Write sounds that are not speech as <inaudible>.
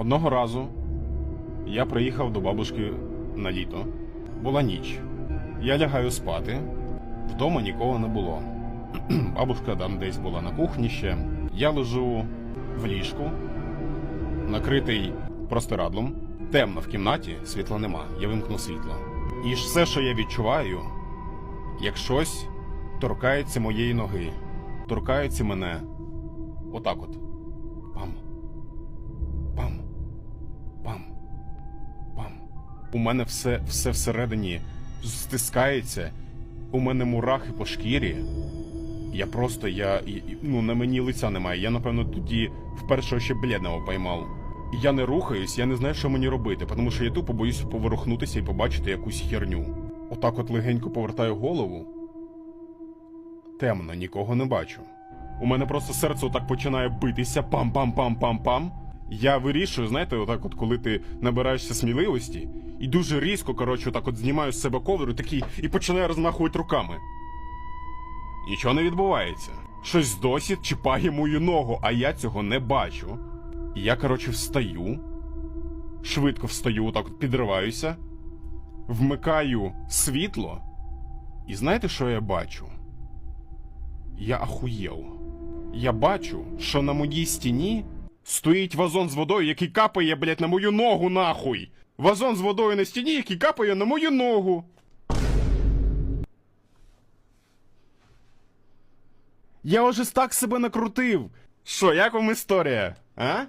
Одного разу я приїхав до бабушки на літо. Була ніч. Я лягаю спати. Вдома нікого не було. <clears throat> Бабушка там десь була на кухні ще. Я лежу в ліжку, накритий простирадлом. Темно в кімнаті, світла нема. Я вимкнув світло. І все, що я відчуваю, як щось торкається моєї ноги, торкається мене. Отак от. У мене все, все всередині стискається. У мене мурахи по шкірі. Я просто, я. Ну, на мені лиця немає. Я, напевно, тоді вперше ще бледного поймав. Я не рухаюсь, я не знаю, що мені робити, тому що я тупо боюсь поворухнутися і побачити якусь херню. Отак от легенько повертаю голову. Темно, нікого не бачу. У мене просто серце отак починає битися пам-пам-пам-пам-пам. Я вирішую, знаєте, отак, от коли ти набираєшся сміливості, і дуже різко, коротше, отак от знімаю з себе ковдру такий і починаю розмахувати руками. Нічого не відбувається. Щось досі чіпає мою ногу, а я цього не бачу. І я, коротше, встаю, швидко встаю, отак от підриваюся, вмикаю світло. І знаєте, що я бачу? Я ахуєв. Я бачу, що на моїй стіні стоїть вазон з водою, який капає, блядь, на мою ногу нахуй. Вазон з водою на стіні, який капає на мою ногу. Я уже так себе накрутив. Що, як вам історія? А?